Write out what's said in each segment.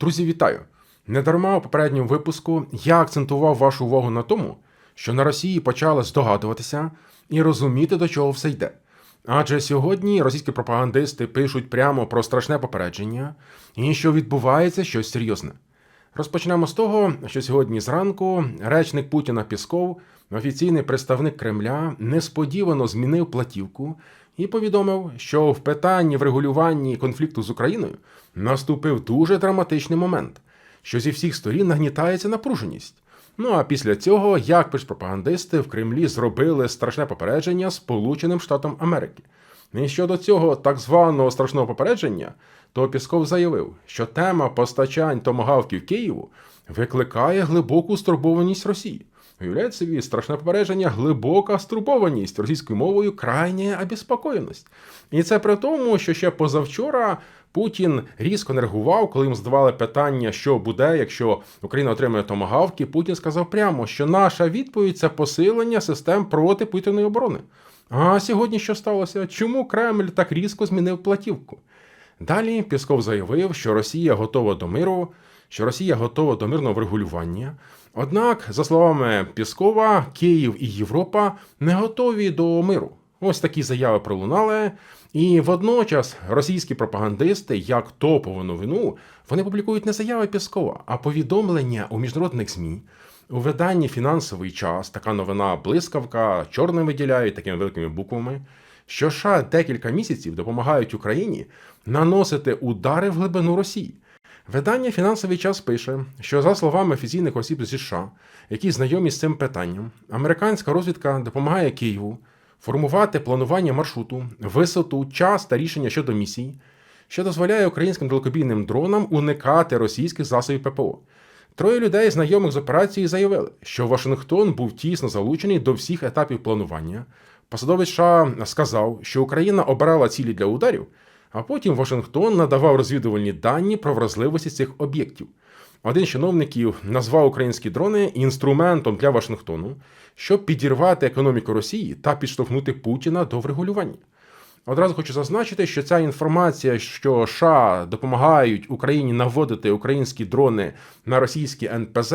Друзі, вітаю! Недарма у попередньому випуску я акцентував вашу увагу на тому, що на Росії почали здогадуватися і розуміти, до чого все йде. Адже сьогодні російські пропагандисти пишуть прямо про страшне попередження і що відбувається щось серйозне. Розпочнемо з того, що сьогодні зранку речник Путіна Пісков, офіційний представник Кремля, несподівано змінив платівку і повідомив, що в питанні врегулюванні конфлікту з Україною наступив дуже драматичний момент, що зі всіх сторін нагнітається напруженість. Ну а після цього, як пиш пропагандисти в Кремлі зробили страшне попередження Сполученим Штатам Америки. І щодо цього так званого страшного попередження, то Пісков заявив, що тема постачань томагавків Києву викликає глибоку стурбованість Росії. Уявляєте собі, страшне попередження, глибока стурбованість російською мовою, крайня обеспокоєність. І це при тому, що ще позавчора Путін різко не реагував, коли їм задавали питання, що буде, якщо Україна отримає томагавки. Путін сказав прямо, що наша відповідь це посилення систем протиповітряної оборони. А сьогодні що сталося? Чому Кремль так різко змінив платівку? Далі Пісков заявив, що Росія готова до миру, що Росія готова до мирного врегулювання. Однак, за словами Піскова, Київ і Європа не готові до миру. Ось такі заяви пролунали. І водночас російські пропагандисти, як топову новину, вони публікують не заяви Піскова, а повідомлення у міжнародних ЗМІ. У виданні фінансовий час така новина блискавка, чорним виділяють такими великими буквами, що США декілька місяців допомагають Україні наносити удари в глибину Росії. Видання фінансовий час пише, що за словами офіційних осіб зі США, які знайомі з цим питанням, американська розвідка допомагає Києву формувати планування маршруту, висоту, час та рішення щодо місій, що дозволяє українським далекобійним дронам уникати російських засобів ППО. Троє людей, знайомих з операцією, заявили, що Вашингтон був тісно залучений до всіх етапів планування. Посадовець США сказав, що Україна обирала цілі для ударів, а потім Вашингтон надавав розвідувальні дані про вразливості цих об'єктів. Один з чиновників назвав українські дрони інструментом для Вашингтону, щоб підірвати економіку Росії та підштовхнути Путіна до врегулювання. Одразу хочу зазначити, що ця інформація, що США допомагають Україні наводити українські дрони на російські НПЗ,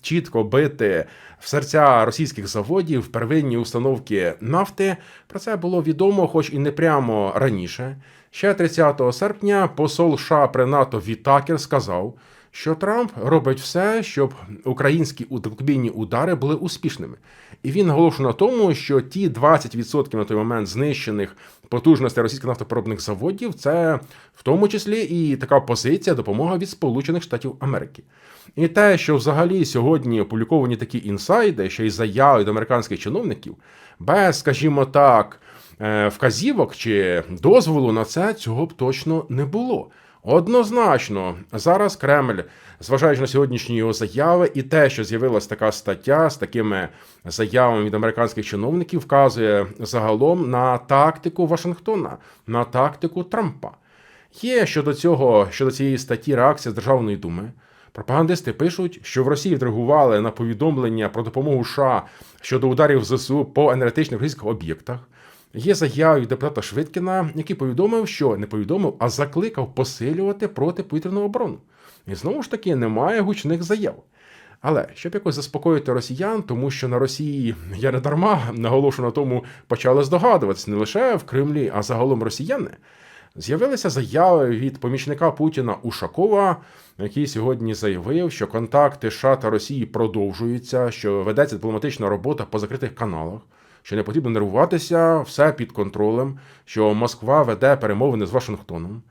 чітко бити в серця російських заводів, первинні установки нафти. Про це було відомо, хоч і не прямо раніше. Ще 30 серпня посол США при НАТО Вітакер сказав, що Трамп робить все, щоб українські далекобійні удари були успішними. І він наголошує на тому, що ті 20% на той момент знищених потужностей російських нафтопереробних заводів це в тому числі і така позиція допомога від Сполучених Штатів Америки. І те, що взагалі сьогодні опубліковані такі інсайди, ще й заяви від американських чиновників, без, скажімо так, е, вказівок чи дозволу на це, цього б точно не було. Однозначно, зараз Кремль, зважаючи на сьогоднішні його заяви, і те, що з'явилася така стаття з такими заявами від американських чиновників, вказує загалом на тактику Вашингтона, на тактику Трампа. Є щодо цього, щодо цієї статті реакція Державної думи. Пропагандисти пишуть, що в Росії відреагували на повідомлення про допомогу США щодо ударів ЗСУ по енергетичних російських об'єктах. Є заява депутата Швидкіна, який повідомив, що не повідомив, а закликав посилювати протиповітряну оборону. І знову ж таки немає гучних заяв. Але щоб якось заспокоїти росіян, тому що на Росії я не дарма наголошую на тому, почали здогадуватися не лише в Кремлі, а загалом росіяни. З'явилися заяви від помічника Путіна Ушакова, який сьогодні заявив, що контакти США та Росії продовжуються, що ведеться дипломатична робота по закритих каналах що не потрібно нервуватися, все під контролем, що Москва веде перемовини з Вашингтоном.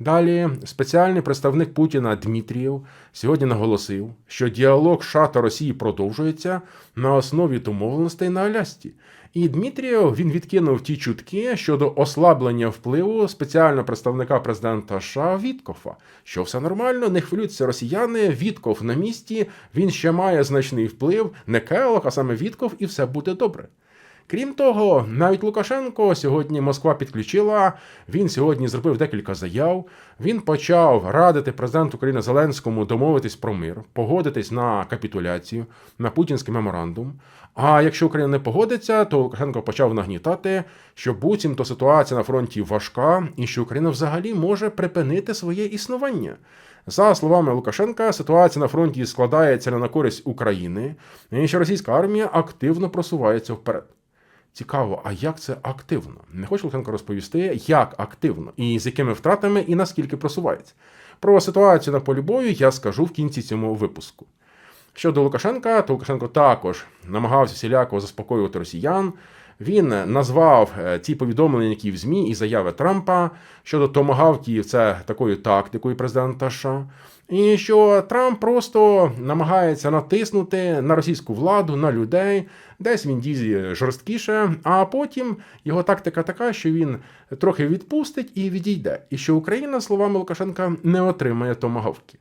Далі спеціальний представник Путіна Дмитрієв сьогодні наголосив, що діалог США та Росії продовжується на основі домовленостей на Алясці. І Дмитрієв він відкинув ті чутки щодо ослаблення впливу спеціального представника президента США Віткофа, що все нормально, не хвилюються росіяни. Вітков на місці, він ще має значний вплив, не Келох, а саме Вітков, і все буде добре. Крім того, навіть Лукашенко сьогодні Москва підключила. Він сьогодні зробив декілька заяв. Він почав радити президенту України Зеленському домовитись про мир, погодитись на капітуляцію, на путінський меморандум. А якщо Україна не погодиться, то Лукашенко почав нагнітати, що буцімто ситуація на фронті важка, і що Україна взагалі може припинити своє існування. За словами Лукашенка, ситуація на фронті складається не на користь України, і що російська армія активно просувається вперед. Цікаво, а як це активно? Не хоче Лукенко розповісти, як активно і з якими втратами і наскільки просувається. Про ситуацію на полі бою я скажу в кінці цього випуску. Щодо Лукашенка, то Лукашенко також намагався всіляко заспокоювати росіян. Він назвав е, ці повідомлення, які в ЗМІ і заяви Трампа щодо томагавків, це такою тактикою президента США. І що Трамп просто намагається натиснути на російську владу, на людей, десь він дізі жорсткіше, а потім його тактика така, що він трохи відпустить і відійде. І що Україна, словами Лукашенка, не отримає томагавки.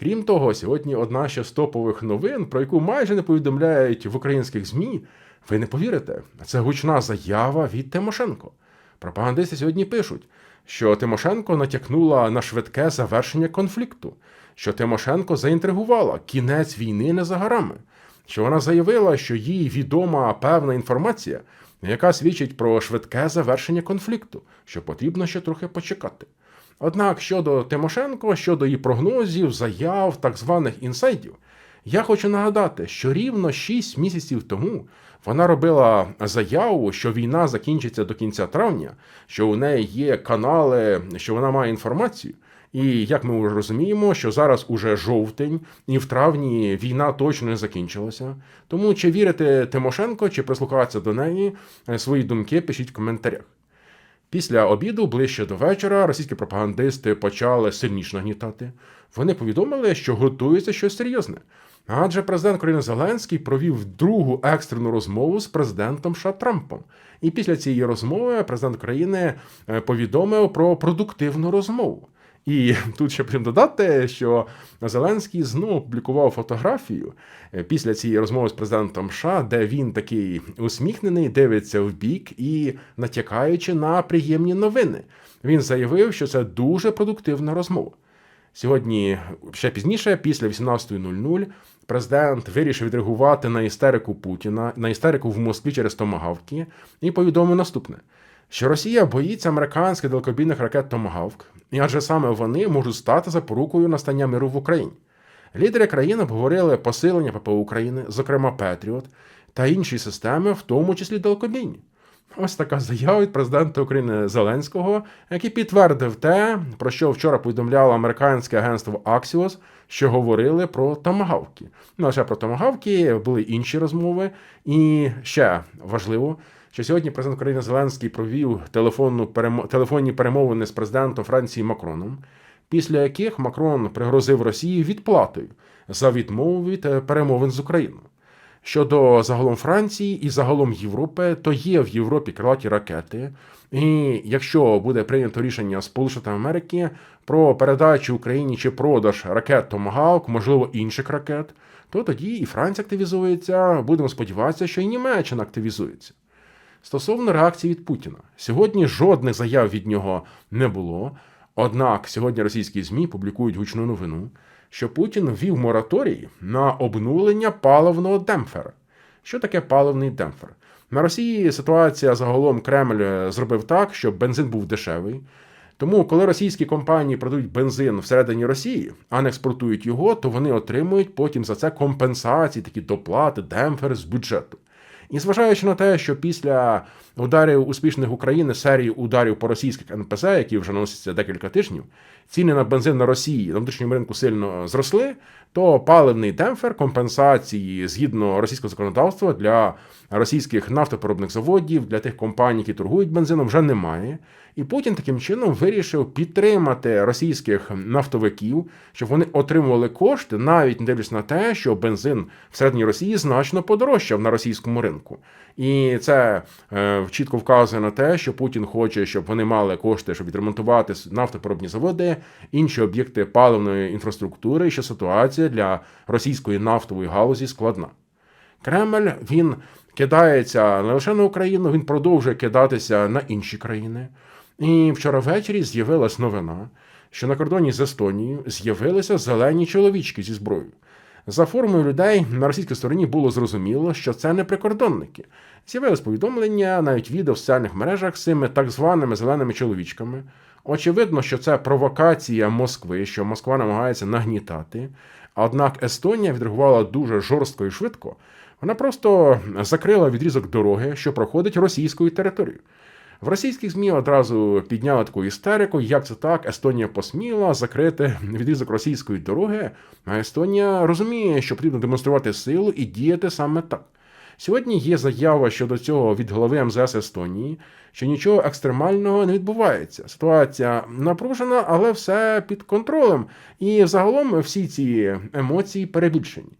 Крім того, сьогодні одна ще з топових новин, про яку майже не повідомляють в українських ЗМІ. Ви не повірите, це гучна заява від Тимошенко. Пропагандисти сьогодні пишуть, що Тимошенко натякнула на швидке завершення конфлікту, що Тимошенко заінтригувала кінець війни не за горами, що вона заявила, що їй відома певна інформація, яка свідчить про швидке завершення конфлікту, що потрібно ще трохи почекати. Однак щодо Тимошенко, щодо її прогнозів, заяв, так званих інсайдів, я хочу нагадати, що рівно 6 місяців тому вона робила заяву, що війна закінчиться до кінця травня, що у неї є канали, що вона має інформацію. І як ми вже розуміємо, що зараз уже жовтень, і в травні війна точно не закінчилася. Тому чи вірити Тимошенко, чи прислухатися до неї, свої думки пишіть в коментарях. Після обіду, ближче до вечора, російські пропагандисти почали сильніше нагнітати. Вони повідомили, що готується щось серйозне. Адже президент України Зеленський провів другу екстрену розмову з президентом США Трампом. І після цієї розмови президент країни е, повідомив про продуктивну розмову. І тут ще потрібно додати, що Зеленський знову опублікував фотографію е, після цієї розмови з президентом США, де він такий усміхнений, дивиться в бік і натякаючи на приємні новини. Він заявив, що це дуже продуктивна розмова. Сьогодні, ще пізніше, після 18.00, президент вирішив відреагувати на істерику Путіна, на істерику в Москві через томагавки, і повідомив наступне: що Росія боїться американських далекобійних ракет Томагавк, і адже саме вони можуть стати запорукою настання миру в Україні. Лідери країни обговорили посилення ППО України, зокрема Петріот, та інші системи, в тому числі далекобійні. Ось така заява від президента України Зеленського, який підтвердив те, про що вчора повідомляло американське агентство Axios, що говорили про томагавки. Ну, лише про томагавки були інші розмови. І ще важливо, що сьогодні президент України Зеленський провів телефонну телефонні перемовини з президентом Франції Макроном, після яких Макрон пригрозив Росії відплатою за відмову від е, перемовин з Україною. Щодо загалом Франції і загалом Європи, то є в Європі крилаті ракети. І якщо буде прийнято рішення Сполучених Америки про передачу Україні чи продаж ракет Томагавк, можливо, інших ракет, то тоді і Франція активізується. Будемо сподіватися, що і Німеччина активізується. Стосовно реакції від Путіна, сьогодні жодних заяв від нього не було. Однак сьогодні російські ЗМІ публікують гучну новину що Путін ввів мораторій на обнулення паливного демпфера. Що таке паливний демпфер? На Росії ситуація загалом Кремль е, зробив так, щоб бензин був дешевий. Тому, коли російські компанії продають бензин всередині Росії, а не експортують його, то вони отримують потім за це компенсації, такі доплати, демпфери з бюджету. І зважаючи на те, що після ударів успішних України серії ударів по російських НПЗ, які вже наносяться декілька тижнів, ціни на бензин на Росії на внутрішньому ринку сильно зросли, то паливний демпфер компенсації згідно російського законодавства для російських нафтопереробних заводів, для тих компаній, які торгують бензином, вже немає. І Путін таким чином вирішив підтримати російських нафтовиків, щоб вони отримували кошти, навіть не дивлячись на те, що бензин в середній Росії значно подорожчав на російському ринку. І це е, чітко вказує на те, що Путін хоче, щоб вони мали кошти, щоб відремонтувати нафтопереробні заводи, інші об'єкти паливної інфраструктури, і що ситуація для російської нафтової галузі складна. Кремль він кидається не лише на Україну, він продовжує кидатися на інші країни. І вчора ввечері з'явилась новина, що на кордоні з Естонією з'явилися зелені чоловічки зі зброєю. За формою людей на російській стороні було зрозуміло, що це не прикордонники. З'явилось повідомлення, навіть відео в соціальних мережах з цими так званими зеленими чоловічками. Очевидно, що це провокація Москви, що Москва намагається нагнітати. Однак Естонія відреагувала дуже жорстко і швидко. Вона просто закрила відрізок дороги, що проходить російською територією. В російських ЗМІ одразу підняли таку істерику, як це так, Естонія посміла закрити відрізок російської дороги, а Естонія розуміє, що потрібно демонструвати силу і діяти саме так. Сьогодні є заява щодо цього від голови МЗС Естонії, що нічого екстремального не відбувається. Ситуація напружена, але все під контролем. І загалом всі ці емоції перебільшені.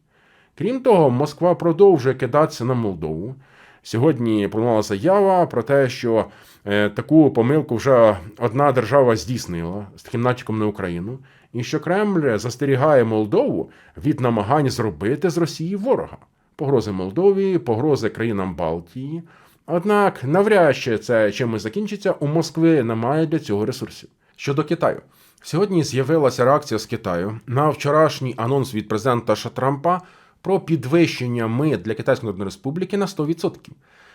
Крім того, Москва продовжує кидатися на Молдову. Сьогодні пролунала заява про те, що е, таку помилку вже одна держава здійснила з таким натяком на Україну, і що Кремль застерігає Молдову від намагань зробити з Росії ворога. Погрози Молдові, погрози країнам Балтії. Однак, навряд чи це чимось закінчиться, у Москви немає для цього ресурсів. Щодо Китаю, сьогодні з'явилася реакція з Китаю на вчорашній анонс від президента Трампа про підвищення мит для Китайської Народної Республіки на 100%.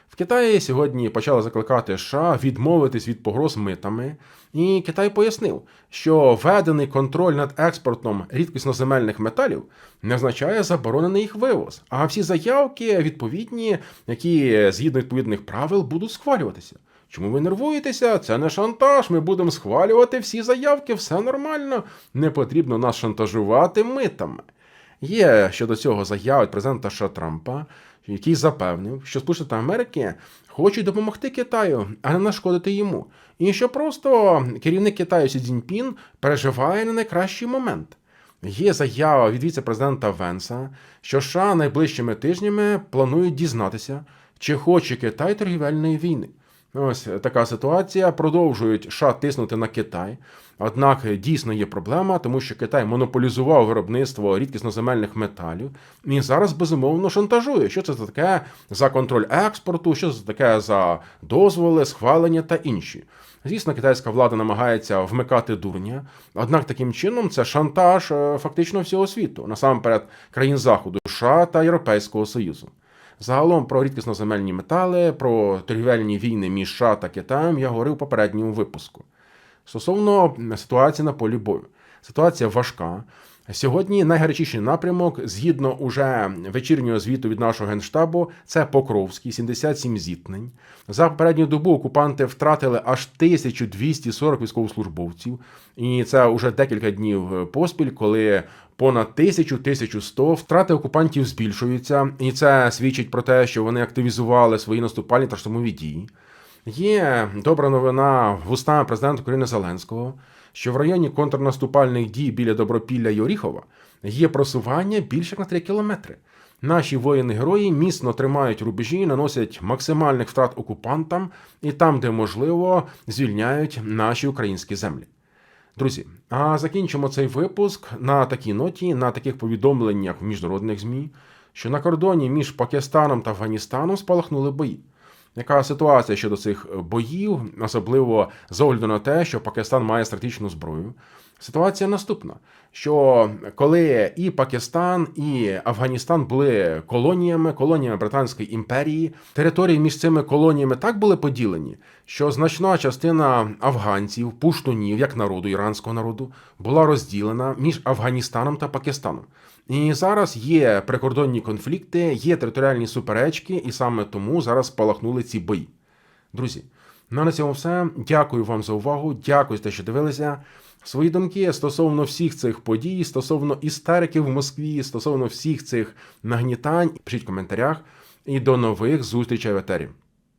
В Китаї сьогодні почали закликати США відмовитись від погроз митами, і Китай пояснив, що введений контроль над експортом рідкісноземельних металів не означає заборонений їх вивоз. А всі заявки відповідні, які згідно відповідних правил будуть схвалюватися. Чому ви нервуєтеся? Це не шантаж. Ми будемо схвалювати всі заявки, все нормально. Не потрібно нас шантажувати митами. Є щодо цього заяви президента США Трампа, який запевнив, що Сполучені Америки хочуть допомогти Китаю, а не нашкодити йому. І що просто керівник Китаю Сі Цзіньпін переживає на найкращий момент. Є заява від віце-президента Венса, що США найближчими тижнями планують дізнатися, чи хоче Китай торгівельної війни. Ось така ситуація. Продовжують США тиснути на Китай. Однак дійсно є проблема, тому що Китай монополізував виробництво рідкісноземельних металів і зараз безумовно шантажує. Що це за таке за контроль експорту, що це таке за дозволи, схвалення та інші. Звісно, китайська влада намагається вмикати дурня, однак таким чином це шантаж е, фактично всього світу, насамперед країн Заходу, США та Європейського Союзу. Загалом про рідкісноземельні метали, про торгівельні війни між США та Китаєм я говорив у попередньому випуску. Стосовно ситуації на полі бою, ситуація важка. Сьогодні найгарячіший напрямок, згідно уже вечірнього звіту від нашого генштабу, це Покровський, 77 зіткнень. За попередню добу окупанти втратили аж 1240 військовослужбовців, і це вже декілька днів поспіль, коли понад 1000-1100 втрати окупантів збільшуються, і це свідчить про те, що вони активізували свої наступальні та штурмові дії. Є добра новина вустами президента України Зеленського, що в районі контрнаступальних дій біля Добропілля і Оріхова є просування більше на 3 кілометри. Наші воїни-герої міцно тримають рубежі, наносять максимальних втрат окупантам і там, де можливо, звільняють наші українські землі. Друзі, а закінчимо цей випуск на такій ноті, на таких повідомленнях в міжнародних ЗМІ, що на кордоні між Пакистаном та Афганістаном спалахнули бої. Яка ситуація щодо цих боїв, особливо з огляду на те, що Пакистан має стратегічну зброю? Ситуація наступна: що коли і Пакистан, і Афганістан були колоніями, колоніями Британської імперії, території між цими колоніями так були поділені, що значна частина афганців, пуштунів, як народу, іранського народу, була розділена між Афганістаном та Пакистаном. І зараз є прикордонні конфлікти, є територіальні суперечки, і саме тому зараз спалахнули ці бої. Друзі, ну на цьому все. Дякую вам за увагу. Дякую за те, що дивилися. Свої думки стосовно всіх цих подій, стосовно істериків в Москві, стосовно всіх цих нагнітань, пишіть в коментарях. І до нових зустрічей в етері.